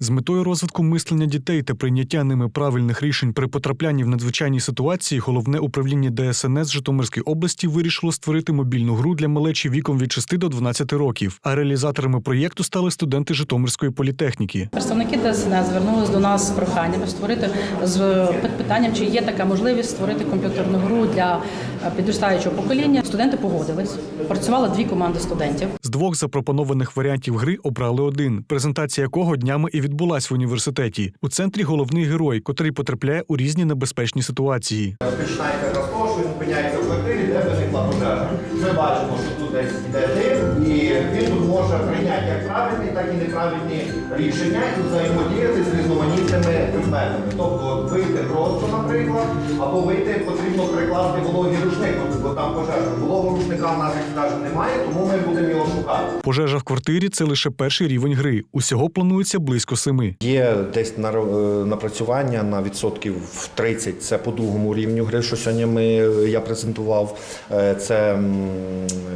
З метою розвитку мислення дітей та прийняття ними правильних рішень при потраплянні в надзвичайні ситуації, головне управління ДСНС Житомирської області вирішило створити мобільну гру для малечі віком від 6 до 12 років. А реалізаторами проєкту стали студенти Житомирської політехніки. Представники ДСНС звернулись до нас з проханням створити з питанням, чи є така можливість створити комп'ютерну гру для е, підростаючого покоління. Студенти погодились. Працювали дві команди студентів. Двох запропонованих варіантів гри обрали один, презентація якого днями і відбулась в університеті. У центрі головний герой, котрий потрапляє у різні небезпечні ситуації. Починається з того, він опиняється в квартирі, де виникла пожежа. Ми бачимо, що тут десь йде дим, і він тут може прийняти як правильні, так і неправильні рішення і взаємодіяти з різноманітними предметами. Тобто вийти просто, наприклад, або вийти потрібно прикласти вологий рушник, там пожежа. Вологого рушника в нас, як немає, тому ми будемо його шукати. Пожежа в квартирі це лише перший рівень гри. Усього планується близько семи. Є десь на- е, напрацювання на відсотків в 30, Це по другому рівню гри, що сьогодні ми, я презентував. Е, Це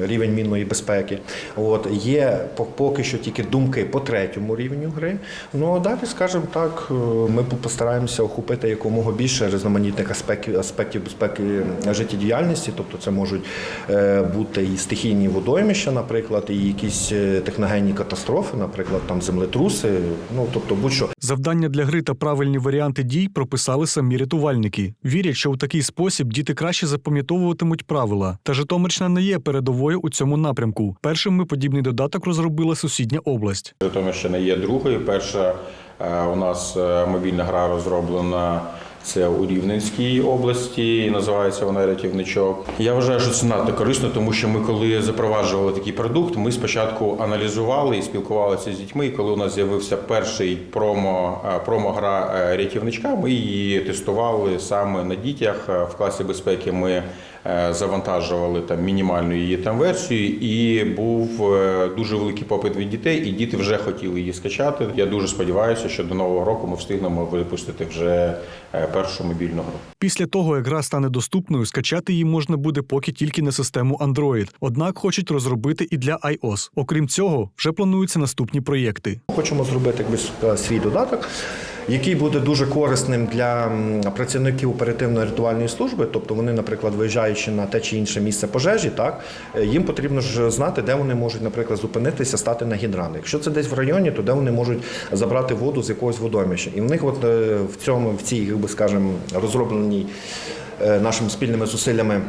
рівень мінної безпеки. От є поки що тільки думки по третьому рівню гри. Ну а далі, скажімо так, е, ми постараємося охопити якомога більше різноманітних аспектів аспектів безпеки життєдіяльності. Тобто, це можуть е, бути і стихійні водоймища, наприклад, і якісь е, техногенні катастрофи, наприклад, там землетруси. Ну тобто, будь-що. Завдання для гри та правильні варіанти дій прописали самі рятувальники. Вірять, що у такий спосіб діти краще запам'ятовуватимуть правила. Та Житомирщина не є передовою у цьому напрямку. Першими подібний додаток розробила сусідня область. Житомирщина є другою. Перша е, у нас мобільна гра розроблена. Це у Рівненській області, називається вона рятівничок. Я вважаю, що це надто корисно, тому що ми, коли запроваджували такий продукт, ми спочатку аналізували і спілкувалися з дітьми. І коли у нас з'явився перший промо, е, промо-гра е, рятівничка, ми її тестували саме на дітях. Е, В класі безпеки ми завантажували там мінімальну її там версію, і був е, дуже великий попит від дітей, і діти вже хотіли її скачати. Я дуже сподіваюся, що до нового року ми встигнемо випустити вже е, першу мобільну гру. Після того, як гра стане доступною, скачати її можна буде поки тільки на систему Android. Однак хочуть розробити і для iOS. Окрім цього, вже плануються наступні проєкти. Хочемо зробити якби свій додаток, який буде дуже корисним для працівників оперативно-рятувальної служби. Тобто вони, наприклад, виїжджаючи на те чи інше місце пожежі, так е, їм потрібно ж знати, де вони можуть, наприклад, зупинитися, стати на гідрант. Якщо це десь в районі, то де вони можуть забрати воду з якогось водоміща. І в них, от е, в цьому, в цій, як би скажемо, розробленій е, нашими спільними зусиллями.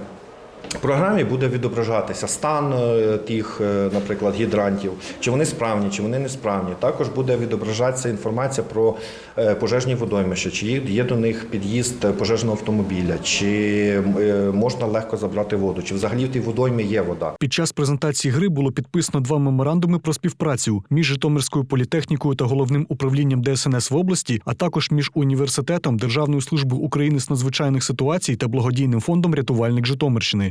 Програмі буде відображатися стан е, тих, е, наприклад, гідрантів, чи вони справні, чи вони несправні. Також буде відображатися інформація про е, пожежні водоймища, чи є- до них під'їзд пожежного автомобіля, чи можна легко забрати воду, чи взагалі в тій водоймі є вода. Під час презентації гри було підписано два меморандуми про співпрацю між Житомирською політехнікою та головним управлінням ДСНС в області, а також між університетом Державною службою України з надзвичайних ситуацій та благодійним фондом Рятувальник Житомирщини.